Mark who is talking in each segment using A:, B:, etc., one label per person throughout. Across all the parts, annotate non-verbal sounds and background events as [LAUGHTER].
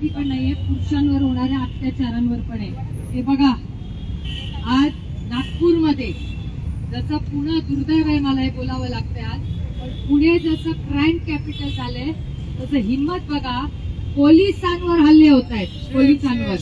A: पण नाहीये. पुरुषांवर होणाऱ्या अत्याचारांवर पण आहे. हे बघा आज नागपूरमध्ये जसं पुणे दुर्दैव आहे मला हे बोलावं लागतंय आज पण पुणे जसं क्राईम कॅपिटल झालंय तसं हिंमत बघा पोलिसांवर हल्ले होत आहेत. पोलिसांवर.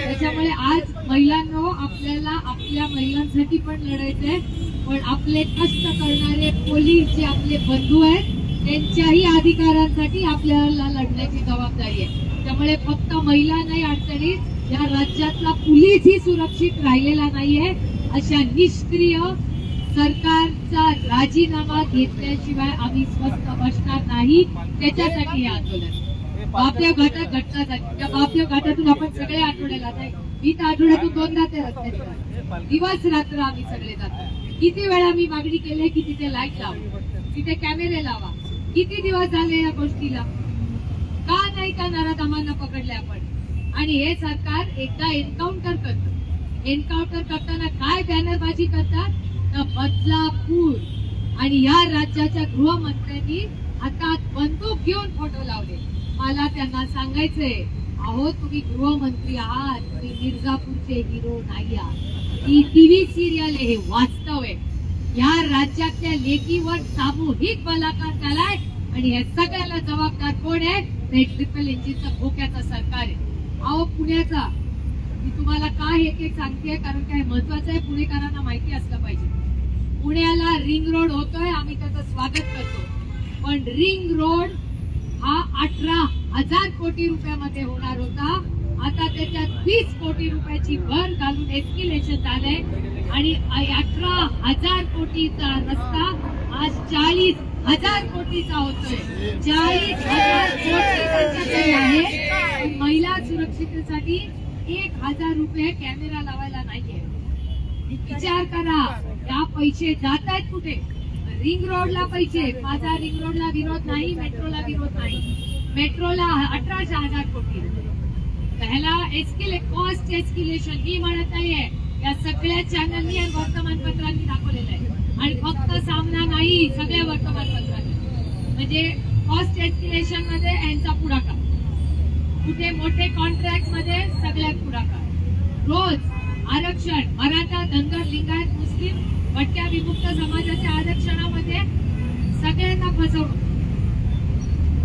A: त्याच्यामुळे आज महिलांनो आपल्याला आपल्या महिलांसाठी पण लढायचंय पण आपले कष्ट करणारे पोलीस जे आपले बंधू आहेत त्यांच्याही अधिकारांसाठी आपल्याला लढण्याची जबाबदारी आहे. त्यामुळे फक्त महिला नाही अडचणीत या राज्यातला पोलीसही सुरक्षित राहिलेला नाहीये. अशा निष्क्रिय सरकारचा राजीनामा घेतल्याशिवाय आम्ही स्वस्थ बसणार नाही. त्याच्यासाठी हे आंदोलन. बापदेव घाटात घटना झाली. त्या बापदेव घाटातून आपण सगळे आठवड्याला जाय. मी तर आठवड्यातून दोनदा ते रस्त्यात दिवस रात्र आम्ही सगळे जातो. किती वेळा मी मागणी केली की तिथे लाइट लावा. तिथे कॅमेरे लावा. किती दिवस झाले या गोष्टीला? का नाही का नराधमांना पकडले आपण? आणि हे सरकार एकदा एन्काउंटर करत. एन्काउंटर करताना काय बॅनरबाजी करतात? तर बदलापूर. आणि या राज्याच्या गृहमंत्र्यांनी हातात बंदूक घेऊन फोटो लावले. मला त्यांना सांगायचंय अहो तुम्ही गृहमंत्री आहात तुम्ही मिर्झापूरचे हिरो नाही आहात. ही टीव्ही सिरियल हे वास्तव आहे. या राज्यातल्या लेकीवर सामूहिक बलात्कार झालाय आणि या सगळ्याला जबाबदार कोण आहे? ते ट्रिपल इंजिनचा धोक्याचं सरकार आहे. अहो पुण्याचा. मी तुम्हाला काय एक एक सांगते कारण काय महत्वाचं आहे पुणेकरांना माहिती असलं पाहिजे. पुण्याला रिंग रोड होतोय आम्ही त्याचं स्वागत करतो. पण रिंग रोड हा अठरा हजार कोटी रुपयामध्ये होणार होता. आता त्याच्यात वीस कोटी रुपयाची भर घालून एस्किलेशन झालंय. आणि अठरा हजार कोटीचा रस्ता आज चाळीस हजार कोटीचा होतोय. चाळीस हजार कोटी त्यांच्याकडे आहे. महिला सुरक्षिततेसाठी एक हजार रुपये कॅमेरा लावायला नाहीये. विचार करा या पैसे जात आहेत कुठे? रिंग रोडला पैसे. माझा रिंग रोडला विरोध नाही मेट्रोला विरोध नाही. मेट्रोला अठराशे हजार कोटी. ह्याला एस्किले कॉस्ट एस्किलेशन ही म्हणत नाहीये या सगळ्या चॅनलनी आणि वर्तमानपत्रांनी दाखवलेलं आहे. आणि फक्त सामना नाही सगळ्या वर्तमानपत्रांनी. म्हणजे कॉस्ट एस्किलेशनमध्ये यांचा पुढाकार. कुठे मोठे कॉन्ट्रॅक्टमध्ये सगळ्यात पुढाकार. रोज आरक्षण मराठा धनगर लिंगायत मुस्लिम भटक्या विमुक्त समाजाच्या आरक्षणामध्ये सगळ्यांना फसवणूक.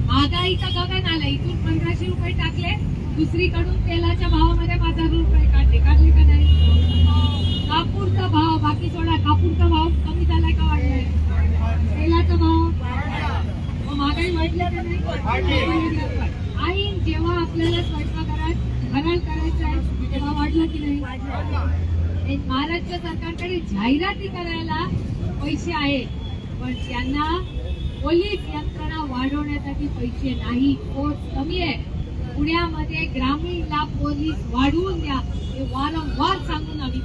A: महागाईचा गगन आला इथून पंधराशे रुपये टाकले दुसरीकडून तेलाच्या भावामध्ये पाच हजार रुपये काढले. काढले का नाही? कापूरचा भाव बाकी सोडा कापूरचा भाव कमी झालाय का वाढलाय? तेलाचा भाव? महागाई वाढल्या का नाही? आई जेव्हा आपल्याला स्वयंपाकघरात घरात करायचं आहे तेव्हा वाढलं की नाही? महाराष्ट्र सरकारकडे जाहिराती करायला पैसे आहेत. पण त्यांना पोलीस यंत्रणा वाढवण्यासाठी पैसे नाही फोर्स कमी आहे. पुण्यामध्ये ग्रामीणला पोलीस वाढवून द्या हे वारंवार सांगून आम्ही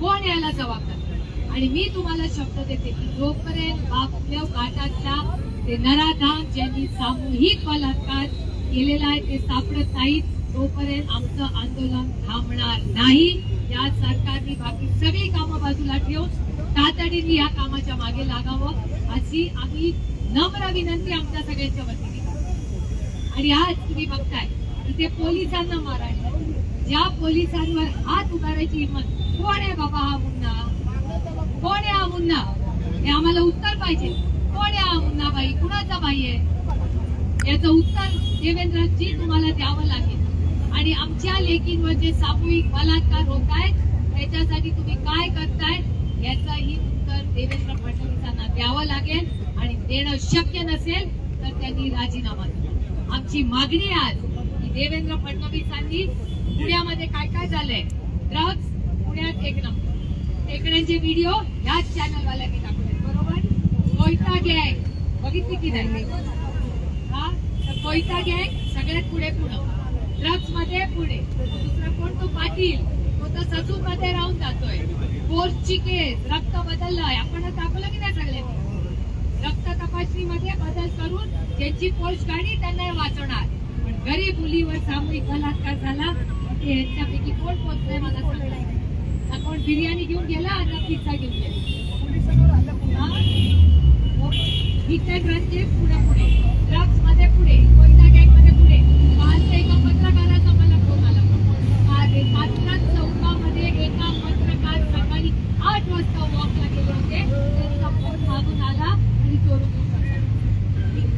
A: कोण याला जबाबदार आणि मी तुम्हाला शब्द देते की जोपर्यंत बापदेव घाटातला ते नराधाम ज्यांनी सामूहिक बलात्कार केलेला आहे ते सापडत नाहीत तोपर्यंत आमचं आंदोलन थांबणार नाही. या सरकारने बाकी सगळी कामं बाजूला ठेवून तातडीने या कामाच्या मागे लागावं. अशी आम्ही नम्र विनंती आमच्या सगळ्यांच्या वतीने आणि आज तुम्ही बघताय इथे पोलिसांना मारायचं. ज्या पोलिसांवर हात उभारायची हिंमत कोण आहे बाबा हा मुन्ना? कोण आहे हा मुन्ना? हे आम्हाला उत्तर पाहिजे. कोण आहे हा मुन्ना बाई? कुणाचा बाई आहे? याचं उत्तर देवेंद्रजी तुम्हाला द्यावं लागेल. आणि आमच्या लेकींवर जे सामूहिक बलात्कार होत आहेत त्याच्यासाठी तुम्ही काय करताय याचंही उत्तर देवेंद्र फडणवीसांना द्यावं लागेल. आणि देणं शक्य नसेल तर त्यांनी राजीनामा आमची मागणी आज की देवेंद्र फडणवीसांनी पुण्यामध्ये काय काय झालंय. ड्रग्ज पुण्यात एक नंबर. टेकड्यांचे व्हिडिओ ह्याच चॅनल वाल्यांनी दाखवले बरोबर? कोयता गँग. बघितली की नाही? हा? तर कोयता गँग सगळ्यात पुढे पुढं. ड्रग्जमध्ये पुढे. दुसरा कोण? तो पाटील. तो तर ससून मध्ये राहून जातोय. कोर्सची केस रक्त बदललंय. आपण दाखवलं की नाही सगळ्यांनी? रक्त तपासणीमध्ये बदल करून ज्यांची पोस्ट गाडी त्यांना वाचवणार. पण गरीब मुलीवर सामूहिक बलात्कार झाला ते यांच्यापैकी कोण पोचलंय मला सांगणार कोण बिर्याणी घेऊन गेला आणि पिझ्झा घेऊन गेला. विचार क्रांती पुढे पुढे. ड्रग्समध्ये पुढे कोयना गँगमध्ये पुढे. काल एका पत्रकाराचा मला फोन आला पात्रा चौकामध्ये एका पत्रकार सकाळी आठ वाजता वॉकला गेले होते. त्यांचा फोन मागून आला.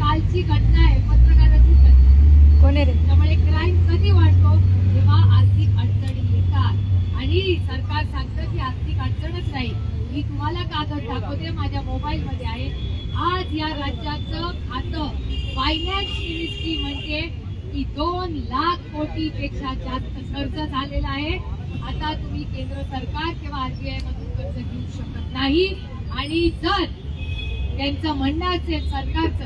A: कालची घटना आहे पत्रकाराची घटना त्यामुळे क्राईम कधी वाढतो तेव्हा आर्थिक अडचणी येतात. आणि सरकार सांगतं की आर्थिक अडचणच नाही. मी तुम्हाला कागद दाखवते? माझ्या मोबाईल मध्ये आहे. आज या राज्याचं खातं फायनान्स मिनिस्ट्री म्हणजे की दोन लाख कोटी पेक्षा जास्त कर्ज झालेला आहे. आता तुम्ही केंद्र सरकार किंवा आरबीआय मधून कर्ज घेऊ शकत नाही. आणि जर त्यांचं म्हणणं असेल सरकारचं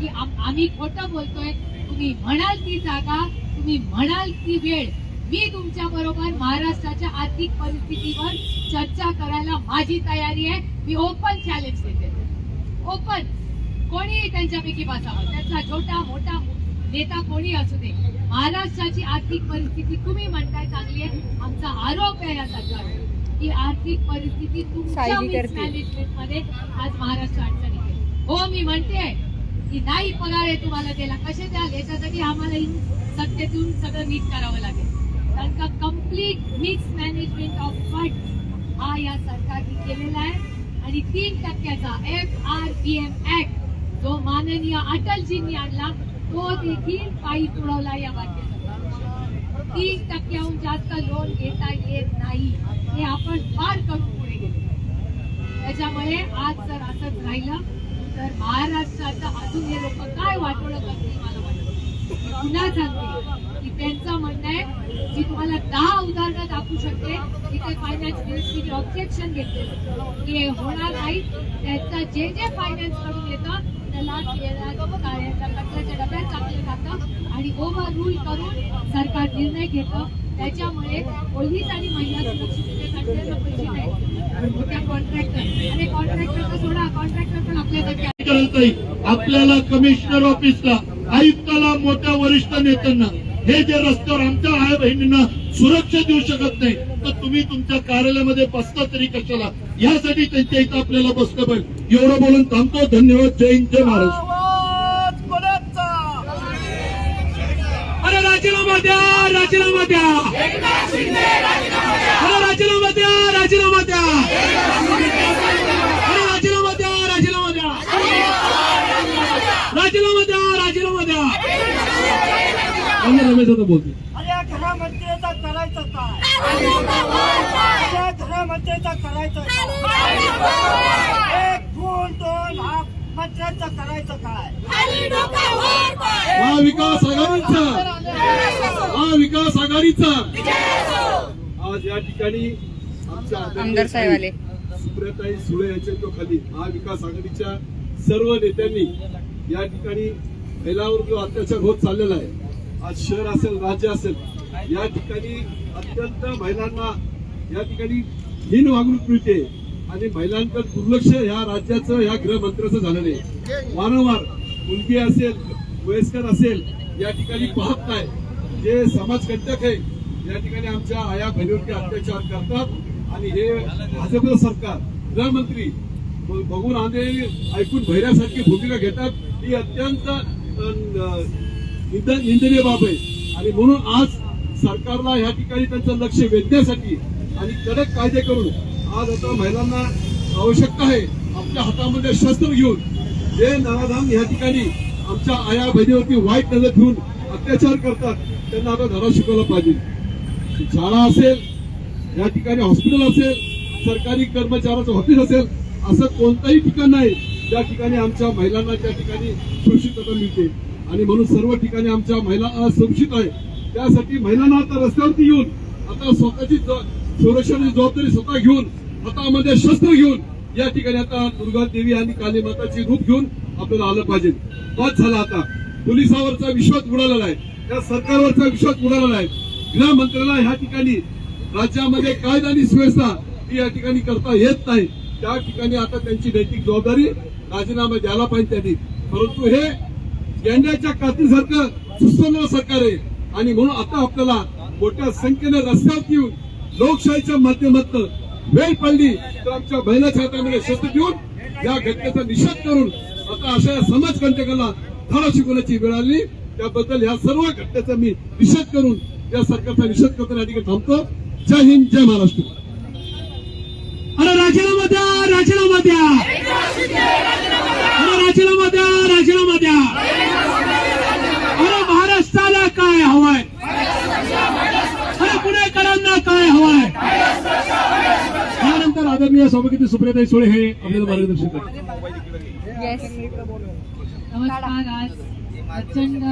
A: की आम- आम्ही खोटं बोलतोय तुम्ही म्हणाल ती जागा तुम्ही म्हणाल ती वेळ. मी तुमच्या बरोबर महाराष्ट्राच्या आर्थिक परिस्थितीवर चर्चा करायला माझी तयारी आहे. मी ओपन चॅलेंज देते. ओपन कोणीही त्यांच्यापैकी बसावं. त्यांचा छोटा मोठा नेता कोणी असू दे. महाराष्ट्राची आर्थिक परिस्थिती तुम्ही म्हणताय चांगली आहे. आमचा आरोप आहे या सरकारवर की आर्थिक परिस्थिती तुमच्या. मॅनेजमेंटमध्ये आज महाराष्ट्र अडचणीत आहे हो मी म्हणते. की नाही पगार आहे तुम्हाला त्याला. कसे द्याल याच्यासाठी आम्हाला सत्तेतून सगळं नीट करावं लागेल? कारण का complete mix management of fund हा या सरकारने केलेला आहे. आणि तीन टक्क्याचा F R P M act जो माननीय अटलजींनी आणला तो देखील पायी तुडवला या बातम्या तीन टक्क्याहून जास्त लोन घेता येत नाही. हे आपण फार करून पुढे गेलो. त्याच्यामुळे आज जर असंच राहिलं तर महाराष्ट्राचं अजून हे लोक काय वाटवलं करतील मला वाटतं पुन्हा सांगते की त्यांचं म्हणणं आहे की तुम्हाला दहा उदाहरणं दाखवू शकते. तिथे फायनान्स मिनिस्ट्रीचे ऑब्जेक्शन घेतले. की होणार नाही. त्यांचा जे जे फायनान्सकडून येतं त्याला कचऱ्याच्या डब्यात टाकलं जातं आणि ओव्हर रूल करून सरकार निर्णय घेतं. त्याच्यामुळे पोलीस आणि महिला सुरक्षिततेसाठी पैसे नाही मोठ्या कॉन्ट्रॅक्टर आणि कॉन्ट्रॅक्टरचा सोडा कॉन्ट्रॅक्टर पण
B: आपल्याला कमिशनर ऑफिसला आयुक्ताला मोठ्या वरिष्ठ नेत्यांना हे जे रस्त्यावर आमच्या आई बहिणींना सुरक्षा देऊ शकत नाही तर तुम्ही तुमच्या कार्यालयामध्ये बसता तरी कशाला? यासाठी त्यांच्या इथं आपल्याला बसलं पाहिजे. एवढं बोलून थांबतो. धन्यवाद. जय हिंद जय महाराष्ट्र. अरे राजीनामा द्या राजीनामा द्या. अरे राजीनामा द्या राजीनामा द्या अरे राजीनामा द्या राजीनामा द्या राजीनामा द्या राजीनामा द्या आम्ही रमेश आता बोलतो
C: अरे या घरामंत्र्याचा करायचं काय? अरे या घरामंत्र्याचा करायचं काय? एक दोन दोन हा मंत्र्याचं करायचं काय?
B: महाविकास आघाडीचा. महाविकास आघाडीचा.
D: आज या ठिकाणी आमच्या
E: आमदार साहेब आले.
D: सुप्रियाताई सुळे यांच्या तो खाली महाविकास आघाडीच्या सर्व नेत्यांनी या ठिकाणी महिलांवर जो अत्याचार होत चाललेला आहे आज शहर असेल राज्य असेल या ठिकाणी अत्यंत महिलांना या ठिकाणी हीन वागणूक मिळते. आणि महिलांचं दुर्लक्ष ह्या राज्याचं ह्या गृहमंत्र्याचं झालं नाही. वारंवार मुलगी असेल वयस्कर असेल या ठिकाणी पाहत नाही. जे समाजकंटक आहे या ठिकाणी आमच्या आया बहिणीवरती अत्याचार करतात. आणि हे भाजपचं सरकार गृहमंत्री बघून आंधळे ऐकून भैऱ्यासारखी भूमिका घेतात. ही अत्यंत अं, निंदनीय बाब. आहे आणि म्हणून आज सरकारला या ठिकाणी त्यांचं लक्ष वेधण्यासाठी आणि कडक कायदे करून आज आता महिलांना आवश्यकता आहे आपल्या हातामध्ये शस्त्र घेऊन जे नराधाम या ठिकाणी आमच्या आया बहिणीवरती वाईट नजर ठेवून अत्याचार करतात त्यांना आता धडा शिकवला पाहिजे. शाळा असेल या ठिकाणी हॉस्पिटल असेल सरकारी कर्मचाऱ्याचं ऑफिस असेल असं कोणतंही ठिकाण नाही ज्या ठिकाणी आमच्या महिलांना त्या ठिकाणी सुरक्षितता मिळते. आणि म्हणून सर्व ठिकाणी आमच्या महिला असुरक्षित आहे त्यासाठी महिलांना आता रस्त्यावरती येऊन आता स्वतःची संरक्षणाची जबाबदारी स्वतः घेऊन हातामध्ये शस्त्र घेऊन या ठिकाणी आता दुर्गा देवी आणि काली माताची रूप घेऊन आपल्याला आलं पाहिजे. पाच झाला आता. पोलिसावरचा विश्वास उडालेला आहे. त्या सरकारवरचा विश्वास उडालेला आहे. गृहमंत्र्याला ह्या ठिकाणी राज्यामध्ये कायदा आणि सुव्यवस्था ही या ठिकाणी करता येत नाही. त्या ठिकाणी आता त्यांची नैतिक जबाबदारी राजीनामा द्यायला पाहिजे त्यांनी. परंतु हे गेंड्याच्या कातीसारखं सुसंग सरकार आहे. आणि म्हणून आता आपल्याला मोठ्या संख्येने रस्त्यात येऊन लोकशाहीच्या माध्यमातून वेळ पडली तर आमच्या बहिणाच्या हातामध्ये शस्त्र देऊन या घटनेचा निषेध करून आता अशा समाजकंटकाला धडा शिकवण्याची वेळ आली. त्याबद्दल या सर्व घटनेचा मी निषेध करून या सरकारचा निषेध करताना या ठिकाणी थांबतो. जय हिंद जय महाराष्ट्र. अरे राजीनामा द्या राजीनामा द्या. अरे राजीनामा द्या राजीनामा द्या. महाराष्ट्राला काय हवंय? पुणेकरांना काय हवंय?
E: आदरणीय सभापती सुप्रियाताई सुळे हे आपल्याला मार्गदर्शन करतात
A: नमस्कार आज प्रचंड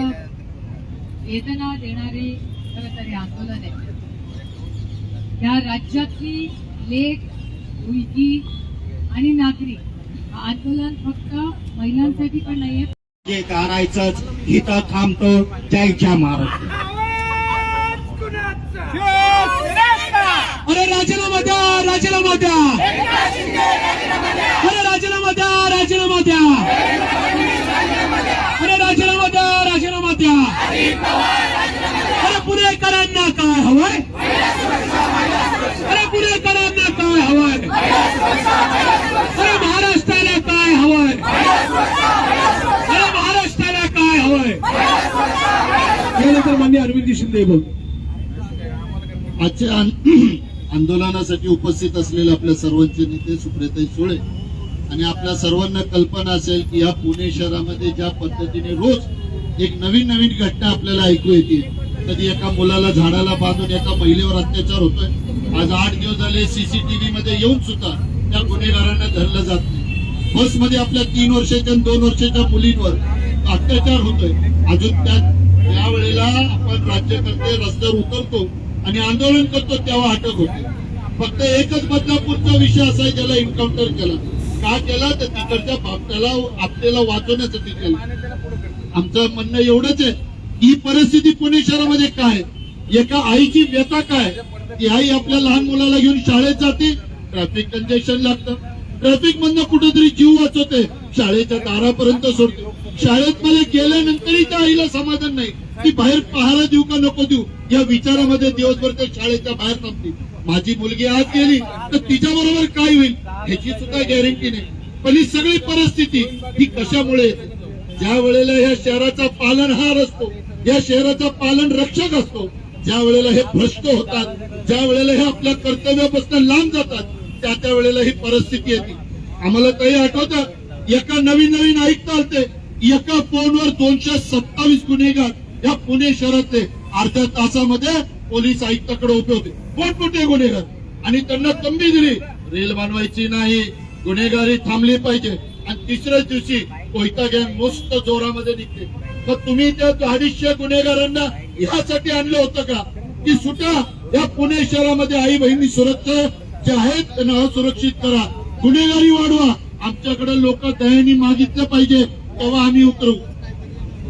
A: वेदना देणारे खरं तर आंदोलन आहे. या राज्यातली लेख मुलगी आणि नागरिक आंदोलन फक्त महिलांसाठी पण नाहीये
B: जे करायचंच इथं थांबतो जयच्या महाराष्ट्र
E: अरे राजीनामा द्या राजीनामा द्या. अरे राजीनामा द्या राजीनामा द्या. अरे राजीनामा द्या राजीनामा द्या. अरे पुणेकरांना काय हवंय? अरे पुणेकरांना काय हवंय? अरे महाराष्ट्राला काय हवंय? महाराष्ट्राला काय मान्य अरविंद शिंदे बोल
B: आजच्या [CLEARS THROAT] आंदोलनासाठी उपस्थित असलेले आपल्या सर्वांचे नेते सुप्रियाताई सुळे आणि आपल्या सर्वांना कल्पना असेल की या पुणे शहरामध्ये ज्या पद्धतीने रोज एक नवीन नवीन घटना आपल्याला ऐकू येते. कधी एका मुलाला झाडाला बांधून एका महिलेवर अत्याचार होतोय. आज आठ दिवस झाले सीसीटीव्ही मध्ये येऊन सुद्धा त्या गुन्हेगारांना धरलं जात नाही. बसमध्ये आपल्या तीन वर्षाच्या दोन वर्षाच्या मुलींवर अत्याचार होतोय. अजून त्या त्यावेळेला आपण राज्यकर्ते रस्त्यावर उतरतो आणि आंदोलन करतो तेव्हा अटक होते. फक्त एकच बदलापूरचा विषय असा ज्याला एन्काउंटर केला. का केला? तर तिकडच्या बापट्याला आपल्याला वाचवण्यासाठी केला. आमचं म्हणणं एवढंच आहे ही परिस्थिती पुणे शहरामध्ये काय एका आईची व्यथा काय ती आई आपल्या लहान मुलाला घेऊन शाळेत जाते ट्रॅफिक कंजेक्शन लागतं. ट्रॅफिक मधनं कुठेतरी जीव वाचवते शाळेच्या दारापर्यंत सोडते. शाळेत मध्ये गेल्यानंतरही त्या आईला समाधान नाही. ती बाहेर पहारा देऊ का नको देऊ? या विचारामध्ये दिवसभर त्या शाळेच्या बाहेर थांबतील माझी मुलगी आज गेली तर तिच्या बरोबर काय होईल? ह्याची सुद्धा गॅरंटी नाही. पण ही सगळी परिस्थिती ही कशामुळे ज्या वेळेला या शहराचा पालनहार असतो या शहराचा पालन रक्षक असतो ज्या वेळेला हे भ्रष्ट होतात ज्या वेळेला हे आपल्या कर्तव्यापासून लांब जातात त्या त्या वेळेला ही परिस्थिती येते. आम्हाला काही आठवतं? एका नवीन नवीन ऐकता आलते. एका फोनवर दोनशे सत्तावीस गुन्हेगार या पुणे शहरातले अर्ध्या तासामध्ये पोलीस आयुक्ताकडे उभे होते. मोठमोठे गुन्हेगार. आणि त्यांना तंबी दिली. रेल बनवायची नाही. गुन्हेगारी थांबली पाहिजे. आणि तिसऱ्याच दिवशी कोयता गँग मस्त जोरामध्ये निघते. मग तुम्ही त्या अडीचशे गुन्हेगारांना ह्यासाठी आणलं होतं का? की सुटा या पुणे शहरामध्ये आई बहिणी सुरक्षा जे आहेत त्यांना असुरक्षित करा. गुन्हेगारी वाढवा. आमच्याकडे लोक दयानी मागितलं पाहिजे. तेव्हा आम्ही उतरू.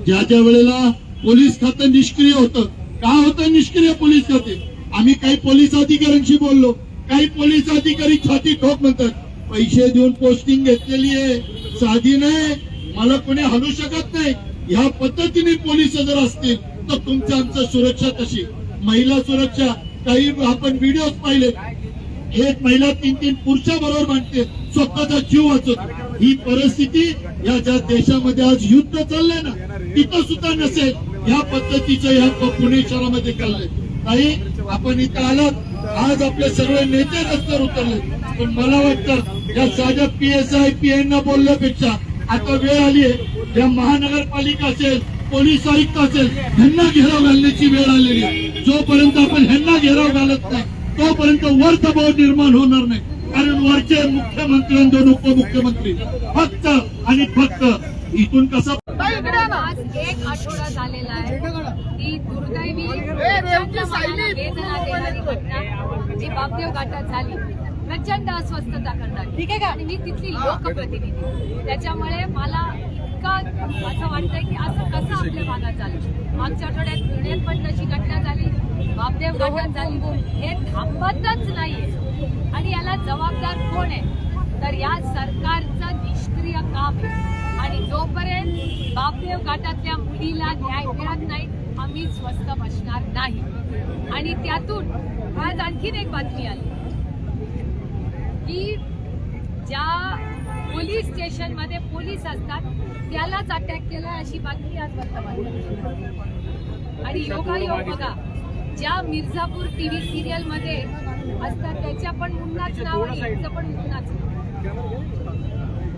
B: ज्या ज्या वेळेला पोलीस खातं निष्क्रिय होतं का होतं निष्क्रिय पोलीस खाते? आम्ही काही पोलीस अधिकाऱ्यांशी बोललो. काही पोलीस अधिकारी छाती ठोक म्हणतात पैसे देऊन पोस्टिंग घेतलेली आहे. साधी नाही. मला कोणी हलू शकत नाही. ह्या पद्धतीने पोलीस जर असतील तर तुमच्या आमचं सुरक्षा कशी महिला सुरक्षा काही आपण व्हिडिओ पाहिले. एक महिला तीन तीन पुरुषा बरोबर मांडते स्वतःचा जीव वाचवतो ही परिस्थिती या ज्या देशामध्ये आज युद्ध चाललंय ना तिथं सुद्धा नसेल. या पद्धतीचं या पुणे शहरामध्ये चाललंय. काही आपण इथं आलात. आज आपले सर्व नेते रस्त्यावर उतरले. पण मला वाटतं या साध्या P S I P N बोलण्यापेक्षा आता वेळ आली आहे या महानगरपालिका असेल पोलीस आयुक्त असेल ह्यांना घेराव घालण्याची वेळ आलेली आहे. जोपर्यंत आपण ह्यांना घेराव घालत नाही तोपर्यंत वर दबाव निर्माण होणार नाही. कारण वरचे मुख्यमंत्री आणि दोन उपमुख्यमंत्री. फक्त आणि फक्त इथून कसं
A: आज एक आठवडा झालेला आहे. ती दुर्दैवी प्रचंड मनाला वेदना देणारी घटना जी बापदेव घाटात झाली. प्रचंड अस्वस्थता करणारी ठीक आहे आणि मी तिथली लोकप्रतिनिधी. त्याच्यामुळे मला इतकं असं वाटतंय की असं कसं आपल्या भागात झालं. मागच्या आठवड्यात पुण्यात पण तशी घटना झाली. बापदेव घाटात झाली. हे थांबतच नाहीये. आणि याला जबाबदार कोण आहे? तर या सरकारचं निष्क्रिय काम आहे. आणि जोपर्यंत बापदेव घाटातल्या मुलीला न्याय मिळत नाही आम्ही स्वस्त बसणार नाही. आणि त्यातून आज आणखीन एक बातमी आली. की ज्या पोलीस स्टेशनमध्ये पोलीस असतात त्यालाच अटॅक केला अशी बातमी आज वर्तमान आणि योगायोग बघा ज्या मिर्झापूर टीव्ही सिरियलमध्ये असतात त्याच्या पण मुन्नाच नाव आणि पण मुन्नाच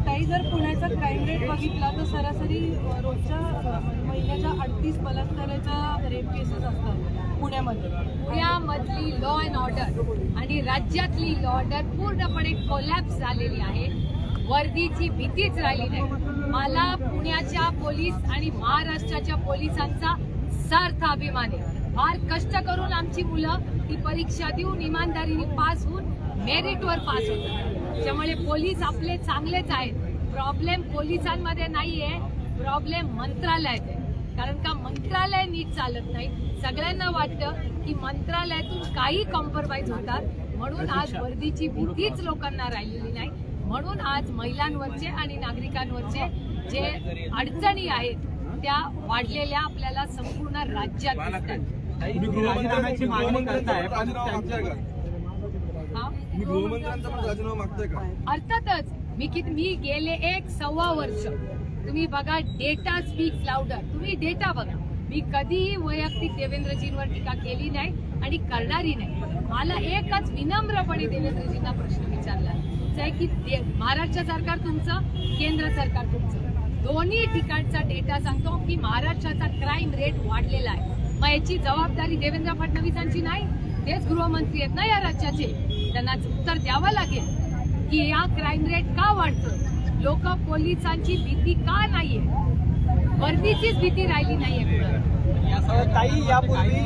F: ताई जर पुण्याचा क्राईम रेट बघितला तर सरासरी रोजच्या महिन्याच्या अडतीस बलात्काराच्या रेप केसेस असतात पुण्यामध्ये.
A: पुण्यामधली लॉ अँड ऑर्डर आणि राज्यातली लॉ ऑर्डर पूर्णपणे कोलॅप्स झालेली आहे. वर्दीची भीतीच राहिली नाही. मला पुण्याच्या पोलीस आणि महाराष्ट्राच्या पोलिसांचा सार्थ अभिमान आहे. फार कष्ट करून आमची मुलं ती परीक्षा देऊन इमानदारीने पास होऊन मेरिटवर पास होतात त्यामुळे पोलीस आपले चांगलेच आहेत. प्रॉब्लेम पोलिसांमध्ये नाहीये. प्रॉब्लेम मंत्रालयात आहे. कारण का मंत्रालय नीट चालत नाही. सगळ्यांना वाटतं की मंत्रालयातून काही कॉम्प्रोमाइज होतात. म्हणून आज वर्दीची भीतीच लोकांना राहिलेली नाही. म्हणून आज महिलांवरचे आणि नागरिकांवरचे जे अडचणी आहेत त्या वाढलेल्या आपल्याला संपूर्ण राज्यात दिसतात.
G: राजीनाम्याची मागणी करताय पण त्यांच्या
A: हा?
G: तुम्ही गृहमंत्र्यांचा पण राजीनामा मागताय का?
A: अर्थातच मी किती मी गेले एक सव्वा वर्ष. तुम्ही बघा डेटा स्पीक्स लाउडर तुम्ही डेटा बघा. मी कधीही वैयक्तिक देवेंद्रजींवर टीका केली नाही आणि करणारी नाही. मला एकच विनम्रपणे देवेंद्रजींना प्रश्न विचारला. जो आहे की दे- महाराष्ट्र सरकार तुमचं केंद्र सरकार तुमचं. दोन्ही ठिकाणचा डेटा सांगतो की महाराष्ट्राचा क्राईम रेट वाढलेला आहे. मग याची जबाबदारी देवेंद्र फडणवीसांची नाही तेच गृहमंत्री आहेत ना या राज्याचे. त्यांना उत्तर द्यावं लागेल की या क्राईम रेट का वाढतो लोक पोलिसांची भीती का नाहीये? वर्दीचीच भीती राहिली नाहीये
G: ताई यापूर्वी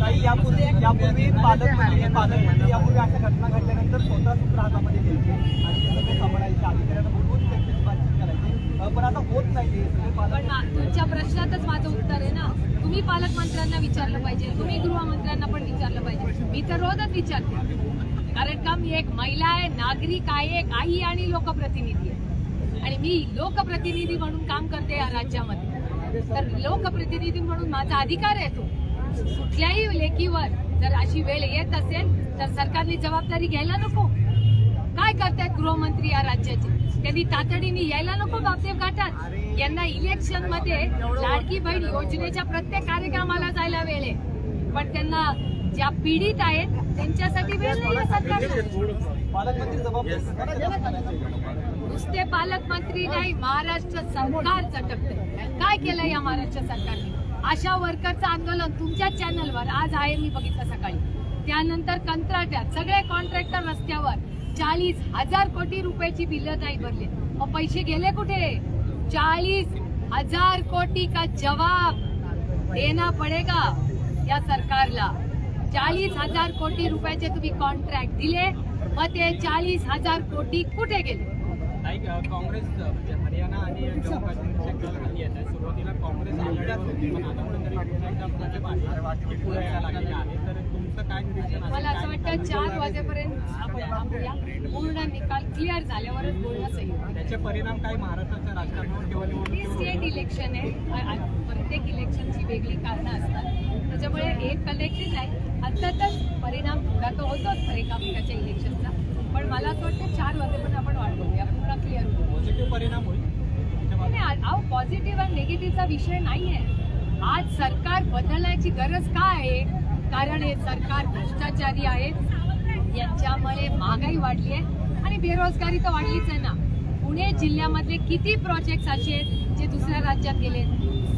G: ताई यापूर्वी यापूर्वी पालकमंत्री पालकमंत्री यापूर्वी अशा घटना घडल्यानंतर स्वतः सूत्र हातामध्ये घ्यायचे आणि सांभाळायच्या अधिकाऱ्यांना बोलवून त्यांच्याशी बातचीत करायची अं, पण
A: तुमच्या प्रश्नातच माझं उत्तर आहे ना. तुम्ही पालकमंत्र्यांना विचारलं पाहिजे. तुम्ही गृहमंत्र्यांना पण विचारलं पाहिजे. मी तर रोजच विचारते. कारण का मी एक महिला आहे नागरिक आहे एक आई आणि लोकप्रतिनिधी आहे. आणि मी लोकप्रतिनिधी म्हणून काम करते या राज्यामध्ये. तर लोकप्रतिनिधी म्हणून माझा अधिकार आहे तो. कुठल्याही लेखीवर जर अशी वेळ येत असेल तर सरकारने जबाबदारी घ्यायला नको. काय करतायत गृहमंत्री या राज्याचे? त्यांनी तातडीने यायला नको बापदेव घाटात यांना इलेक्शनमध्ये लाडकी बहीण योजनेच्या प्रत्येक कार्यक्रमाला जायला वेळ आहे. पण त्यांना ज्या पीडित आहेत त्यांच्यासाठी वेळ नाही सरकारला? नुसते पालकमंत्री नाही महाराष्ट्र सरकार चटकते काय केलं या महाराष्ट्र सरकारने? आशा वर्करचं आंदोलन तुमच्या चॅनलवर आज आहे मी बघितलं सकाळी. त्यानंतर कंत्राट्यात सगळे कॉन्ट्रॅक्टर रस्त्यावर. चाळीस हजार कोटी रुपयाची बिलं नाही भरले. मग पैसे गेले कुठे? चाळीस हजार कोटी का जवाब देना पडेगा या सरकारला? चाळीस हजार कोटी रुपयाचे तुम्ही कॉन्ट्रॅक्ट दिले मग ते चाळीस हजार कोटी कुठे गेले?
H: काँग्रेस हरियाणा आणि आहे सुरुवातीला काँग्रेस
A: मला असं वाटतं चार वाजेपर्यंत पूर्ण निकाल क्लिअर झाल्यावरच बोलणं सही होईल.
H: त्याचे परिणाम काय महाराष्ट्राच्या राजकारणावर किंवा
A: स्टेट इलेक्शन आहे. प्रत्येक इलेक्शनची वेगळी कारणं असतात. त्याच्यामुळे एक कलेक्शन आहे अर्थातच परिणाम थोडा तो होतोच एकामेकाच्या इलेक्शनचा पण मला असं वाटतं चार वाजेपर्यंत आपण वाट बघूया. पूर्ण क्लिअर
H: पॉझिटिव्ह परिणाम होईल.
A: नाही, अहो पॉझिटिव्ह आणि निगेटिव्हचा विषय नाहीये. आज सरकार बदलण्याची गरज काय आहे? कारण हे सरकार भ्रष्टाचारी आहेत यांच्यामुळे महागाई वाढली आहे. आणि बेरोजगारी तर वाढलीच आहे ना. पुणे जिल्ह्यामधले किती प्रोजेक्ट्स असे आहेत जे दुसऱ्या राज्यात गेले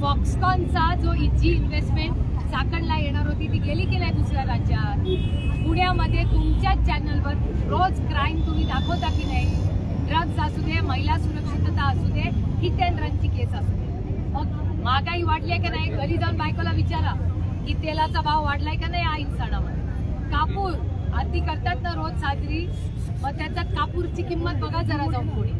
A: फॉक्सकॉनचा जो जी इन्व्हेस्टमेंट चाकणला येणार होती ती गेली की नाही दुसऱ्या राज्यात? पुण्यामध्ये तुमच्याच चॅनलवर रोज क्राईम तुम्ही दाखवता की नाही? ड्रग्ज असू दे महिला सुरक्षितता असू दे हितेंद्रांची केस असू दे. मग महागाई वाढली आहे की नाही? घरी जाऊन बायकोला विचारा. की तेलाचा भाव वाढलाय का नाही ऐन सणामध्ये कापूर आधी करतात ना रोज साजरी मग त्याच्यात कापूरची किंमत बघा जरा जाऊन पुढे.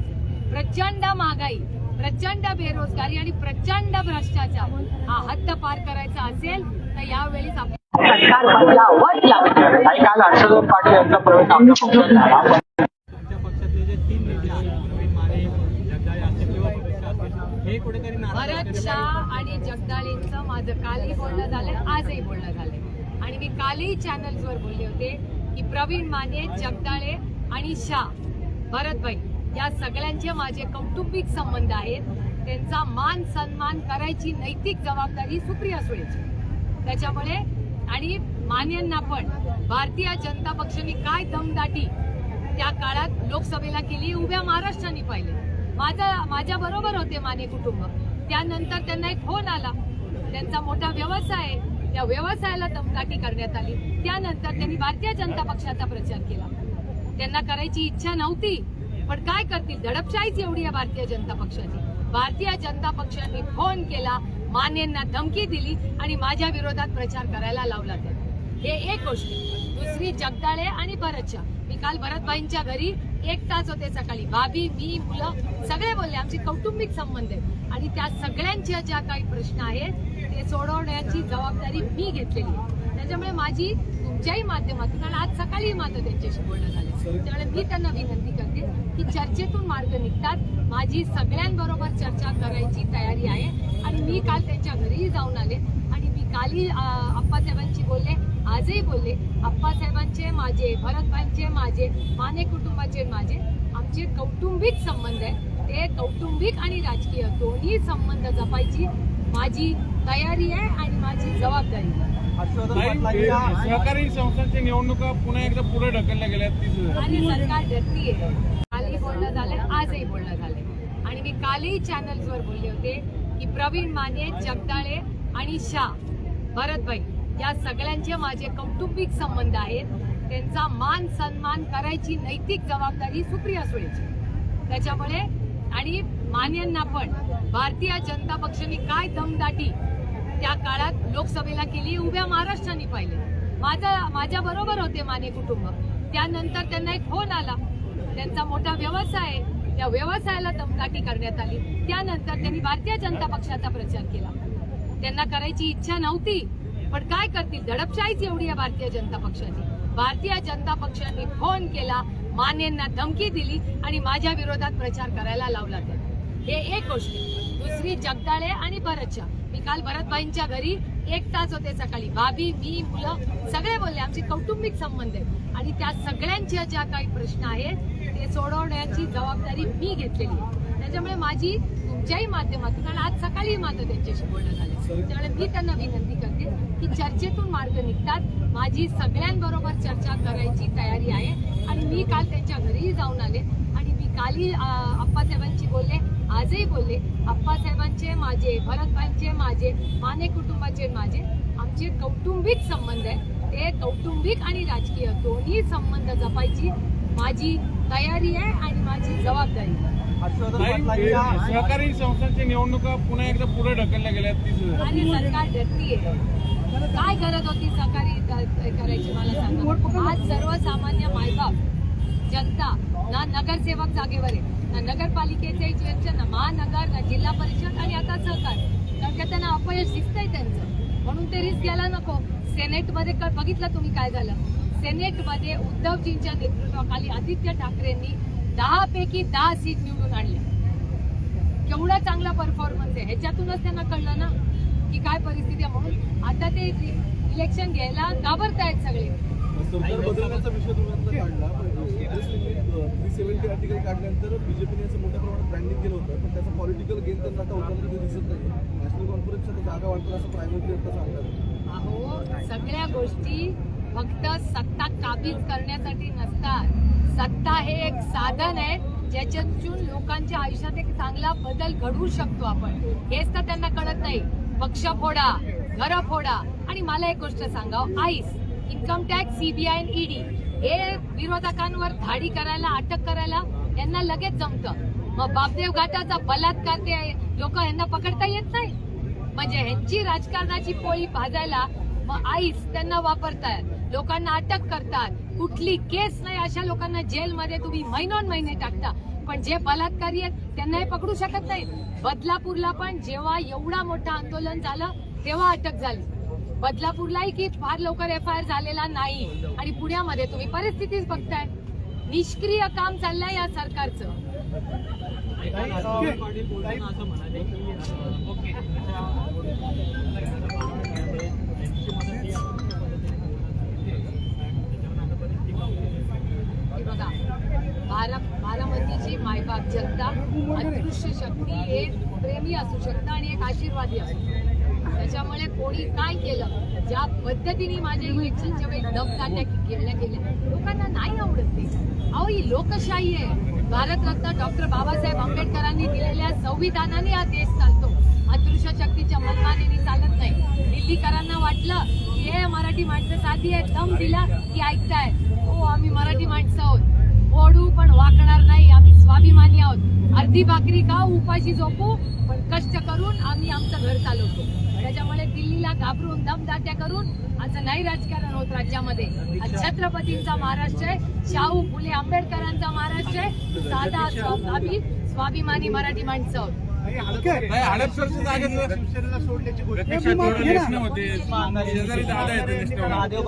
A: प्रचंड महागाई प्रचंड बेरोजगारी आणि प्रचंड भ्रष्टाचार हा हद्द पार करायचा असेल तर यावेळीच आपण
I: काही काल हर्षवर्धन पाटील यांचा प्रवेश आमच्या पक्षात झाला
H: तुमच्या पक्षातले जे तीन नेते आहेत प्रवीण माने जगदाळे असतील किंवा भविष्य असतील हे कुठेतरी नाराज
A: भरत शाह आणि जगदाळेंचं माझं कालही बोलणं झालंय आजही बोलणं झालंय. आणि मी कालही चॅनल्सवर बोलले होते की प्रवीण माने जगदाळे आणि शाह भरतभाई या सगळ्यांचे माझे कौटुंबिक संबंध आहेत. त्यांचा मान सन्मान करायची नैतिक जबाबदारी सुप्रिया सुळेची. त्याच्यामुळे आणि मान्यांना पण भारतीय जनता पक्षाने काय दमदाटी त्या काळात लोकसभेला केली उभ्या महाराष्ट्राने पाहिले. माझा माझ्या बरोबर होते माने कुटुंब. त्यानंतर त्यांना एक फोन आला. त्यांचा मोठा व्यवसाय आहे. त्या व्यवसायाला दमदाटी करण्यात आली. त्यानंतर त्यांनी भारतीय जनता पक्षाचा प्रचार केला. त्यांना करायची इच्छा नव्हती पण काय करतील? दडपशाहीच एवढी आहे भारतीय जनता पक्षाची. भारतीय जनता पक्षाने फोन केला मानेंना धमकी दिली आणि माझ्या विरोधात प्रचार करायला लावला त्यांना. हे एक गोष्ट. दुसरी जगदाळे आणि भरतच्या मी काल भरतबाईंच्या घरी एक तास होते सकाळी. भाभी मी मुलं सगळे बोलले आमचे कौटुंबिक संबंध आहेत. आणि त्या सगळ्यांच्या ज्या काही प्रश्न आहेत ते सोडवण्याची जबाबदारी मी घेतलेली आहे. त्याच्यामुळे माझी तुमच्याही माध्यमातून आणि आज सकाळी माझं त्यांच्याशी बोलणं झालं. त्यामुळे मी त्यांना विनंती करते की चर्चेतून मार्ग निघतात. माझी सगळ्यांबरोबर चर्चा करायची तयारी आहे. आणि मी काल त्यांच्या घरीही जाऊन आले. आणि मी कालही आप्पासाहेबांशी अप्पासाहेबांशी बोलले आजही बोलले. अप्पासाहेबांचे माझे भरतभाईंचे माझे माने कुटुंबाचे माझे. आमचे कौटुंबिक संबंध आहे. ते कौटुंबिक आणि राजकीय दोन्ही संबंध जपायची माझी तयारी आहे आणि माझी जबाबदारी आहे.
H: सहकारी संस्थांच्या निवडणुका पुन्हा एकदा पुढे ढकलल्या गेल्या
A: आणि सरकार डरतीये कालही बोलणं झालं आजही बोलणं झालं आणि मी कालही चॅनल्सवर बोलले होते की प्रवीण माने जगदाळे आणि शाह भरतभाई या सगळ्यांचे माझे कौटुंबिक संबंध आहेत. त्यांचा मान सन्मान करायची नैतिक जबाबदारी सुप्रिया सुळेची. त्याच्यामुळे आणि मान्यांना पण भारतीय जनता पक्षाने काय दमदाटी त्या काळात लोकसभेला केली उभ्या महाराष्ट्राने पाहिले. माझा माझ्या बरोबर होते माने कुटुंब. त्यानंतर त्यांना एक फोन आला. त्यांचा मोठा व्यवसाय आहे. त्या व्यवसायाला दमदाटी करण्यात आली. त्यानंतर त्यांनी भारतीय जनता पक्षाचा प्रचार केला. त्यांना करायची इच्छा नव्हती पण काय करतील? दडपशाहीच एवढी आहे भारतीय जनता पक्षाची. भारतीय जनता पक्षाने फोन केला मान्यांना धमकी दिली आणि माझ्या विरोधात प्रचार करायला लावला तर हे एक गोष्ट. दुसरी जगदाळे आणि भरतच्या. मी काल भरतबाईंच्या घरी एक तास होते सकाळी. भाभी मी मुलं सगळे बोलले आमचे कौटुंबिक संबंध आहेत. आणि त्या सगळ्यांच्या ज्या काही प्रश्न आहेत ते सोडवण्याची जबाबदारी मी घेतलेली आहे. त्याच्यामुळे माझी तुमच्याही माध्यमातून आणि आज सकाळी मात्र त्यांच्याशी बोलणं झालं. त्यामुळे मी त्यांना विनंती करते की चर्चेतून मार्ग निघतात. माझी सगळ्यांबरोबर चर्चा करायची तयारी आहे. आणि मी काल त्यांच्या घरीही जाऊन आले. आणि मी कालही अं, अप्पासाहेबांशी बोलले. आजही बोलले. अप्पासाहेबांचे माझे भरतभाईंचे माझे माने कुटुंबाचे माझे आमचे कौटुंबिक संबंध आहे ते कौटुंबिक आणि राजकीय दोन्ही संबंध जपायची माझी तयारी आहे आणि माझी जबाबदारी
H: सहकारी संस्थांच्या निवडणुका पुन्हा एकदा पुढे ढकलल्या गेल्या
A: सरकार काय गरज होती सहकारी करायची मला सांगा? आज सर्वसामान्य मायबाप जनता ना नगरसेवक जागेवर आहे. ना नगरपालिकेचे ना महानगर ना जिल्हा परिषद आणि आता सहकार. कारण का त्यांना अपयश दिसतंय त्यांचं. म्हणून ते रिस्क घ्यायला नको. सेनेटमध्ये क- बघितलं तुम्ही काय झालं? सेनेटमध्ये उद्धवजींच्या नेतृत्वाखाली आदित्य ठाकरेंनी दहा पैकी दहा सीट निवडून आणल्या. केवढा चांगला परफॉर्मन्स आहे. ह्याच्यातूनच त्यांना कळलं ना की काय परिस्थिती आहे म्हणून. आता ते इलेक्शन घ्यायला सगळे.
D: काढल्यानंतर बीजेपीने असं मोठ्या प्रमाणात ब्रँडिंग केलं होतं पण त्याचा पॉलिटिकल गेन त्यांना आता होताना ते दिसत नाही नॅशनल कॉन्फरन्सच्या जागा वाटतात असं प्रायमरी आता सांगतात.
A: अहो सगळ्या गोष्टी फक्त सत्ता काबीज करण्यासाठी नसतात. सत्ता हे एक साधन आहे ज्याच्यातून लोकांच्या आयुष्यात एक चांगला बदल घडवू शकतो आपण. हेच तर त्यांना कळत नाही. पक्ष फोडा घर फोडा. आणि मला एक गोष्ट सांगाव आईस इन्कम टॅक्स सीबीआय ईडी हे विरोधकांवर धाडी करायला अटक करायला यांना लगेच जमतं. मग बापदेव घाटाचा बलात्कार ते लोक यांना पकडता येत नाही? म्हणजे ह्यांची राजकारणाची पोळी भाजायला मग आईस त्यांना वापरतायत. लोकांना अटक करतात. कुठली केस नाही अशा लोकांना जेलमध्ये तुम्ही महिनोन महिने टाकता. पण जे बलात्कारी आहेत त्यांना हे पकडू शकत नाही. बदलापूरला पण जेव्हा एवढा मोठं आंदोलन झालं तेव्हा अटक झाली. बदलापूरलाही की फार लवकर एफ आय आर झालेला नाही. आणि पुण्यामध्ये तुम्ही परिस्थितीच बघताय. निष्क्रिय काम चाललंय या सरकारचं.
H: असं म्हणाले की
A: बघा बारा बारामतीची मायबाप जनता अदृश्य शक्ती एक प्रेमी असू शकतं आणि एक आशीर्वादी असू शकतं. त्याच्यामुळे कोणी काय केलं ज्या पद्धतीने माझ्या इलेक्शनच्या वेळी दमदाट्या केल्या गेल्या लोकांना नाही आवडत ते. अहो ही लोकशाही आहे. भारतरत्न डॉक्टर बाबासाहेब आंबेडकरांनी दिलेल्या संविधानाने हा देश चालतो. अदृश्य शक्तीच्या मनमानेने चालत नाही. दिल्लीकरांना वाटलं की हे मराठी माणसं साधी आहे दम दिला की ऐकताय हो आम्ही मराठी माणसं आहोत. ओढू पण वाकणार नाही आम्ही स्वाभिमानी आहोत. अर्धी भाकरी खाऊ उपाशी झोपू पण कष्ट करून आम्ही आमचं घर चालवतो. त्याच्यामुळे दिल्लीला घाबरून दमदाट्या करून असं नाही राजकारण होत राज्यामध्ये. छत्रपतींचा महाराष्ट्र आहे शाहू फुले आंबेडकरांचा महाराष्ट्र आहे. साधा स्वाभी स्वाभिमानी मराठी माणसं आहोत.
G: महादेव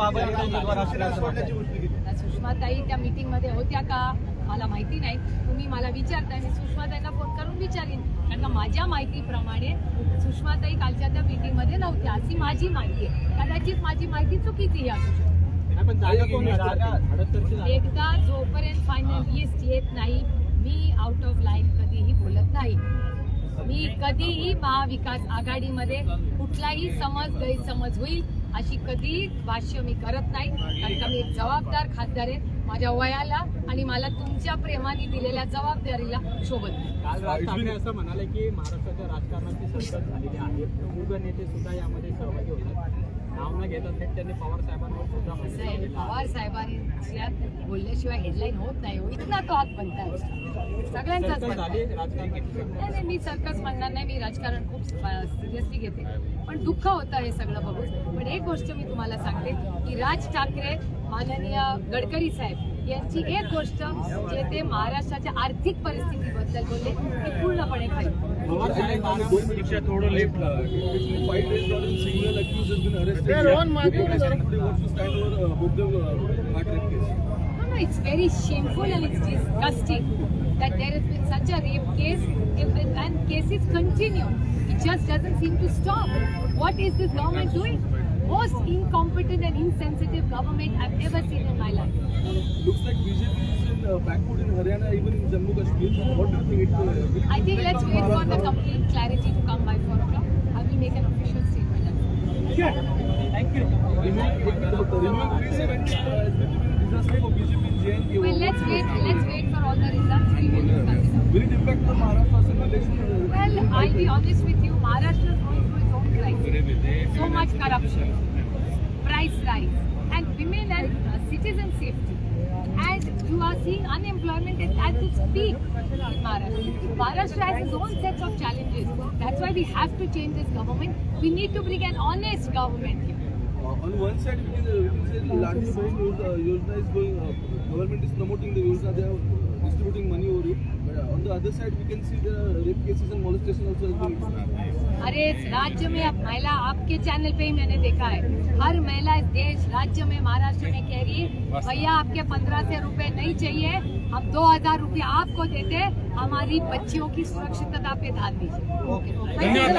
A: सुषमाताई त्या मीटिंगमध्ये होत्या का? मला माहिती नाही. तुम्ही मला विचारताय. मी सुषमाताईंना फोन करून विचारीन. कारण का माझ्या माहितीप्रमाणे सुषमाताई कालच्या त्या मीटिंगमध्ये नव्हत्या अशी माझी माहिती आहे. कदाचित माझी माहिती चुकीची असू शकते. एकदा जोपर्यंत फायनल लिस्ट येत नाही मी आउट ऑफ लाईन कधीही बोलत नाही. मी कधीही महाविकास आघाडीमध्ये कुठलाही समज गैरसमज होईल अशी कधी भाष्य मी करत नाही. कारण का मी एक जबाबदार खासदार आहे. माझ्या वयाला आणि मला तुमच्या प्रेमाने दिलेल्या जबाबदारीला शोभत
H: काल राज ठाकरे असं म्हणाले की महाराष्ट्राच्या राजकारणाची संकट झालेली आहे. प्रमुख नेते सुद्धा यामध्ये सहभागी होतात नाव न घेता थेट त्यांनी पवार साहेबांवर सुद्धा.
A: पवार साहेबांच्या बोलल्याशिवाय हेडलाईन होत नाही हो. इथना तो हात बनताय सगळ्यांचाच
H: सर्कल
A: बनताय.
H: झाली राजकारण
A: नाही नाही मी सर्कस म्हणणार नाही मी राजकारण खूप सिरियसली घेते पण दुःख होतं हे सगळं बघून पण एक गोष्ट मी तुम्हाला सांगते की राज ठाकरे माननीय गडकरी साहेब यांची एक गोष्ट जे ते महाराष्ट्राच्या आर्थिक परिस्थितीबद्दल बोलले ती पूर्णपणे खरी
H: पवार साहेब बारा-
A: No, no, it's very shameful and it's disgusting that there has been such a rape case if, and cases continue. It just doesn't seem most incompetent and insensitive government I've ever seen in my life.
D: Looks like BJP is in uh, backward in Haryana, even in Jammu Kashmir. What do you think it will? Uh,
A: I think let's wait for the complete clarity to come by four o'clock. I will make an official statement. Sure.
G: Thank you.
D: Uh,
A: well, let's wait. Let's wait. Much corruption, price rise, and women and uh, citizen safety. And you are seeing unemployment at, at its peak in Maharashtra. Maharashtra has its own sets of challenges. That's why we have to change this government. We need to bring an honest government.
D: Uh, on one side, we can, uh, can say Ladli Bahin Yojana, is going, uh, government is promoting the Yojana, they are distributing money over it. On the other side, we can see the rape cases and molestation also has been
A: अरे इस राज्य में अब महिला आपके channel पे ही मैंने देखा है हर महिला इस देश राज्य में महाराष्ट्र में कह रही है भैया आपके पंद्रह सौ रुपए नहीं चाहिए. हम दो हज़ार रूपए आपको देते हमारी बच्चियों की सुरक्षितता पे ध्यान दीजिए. धन्यवाद.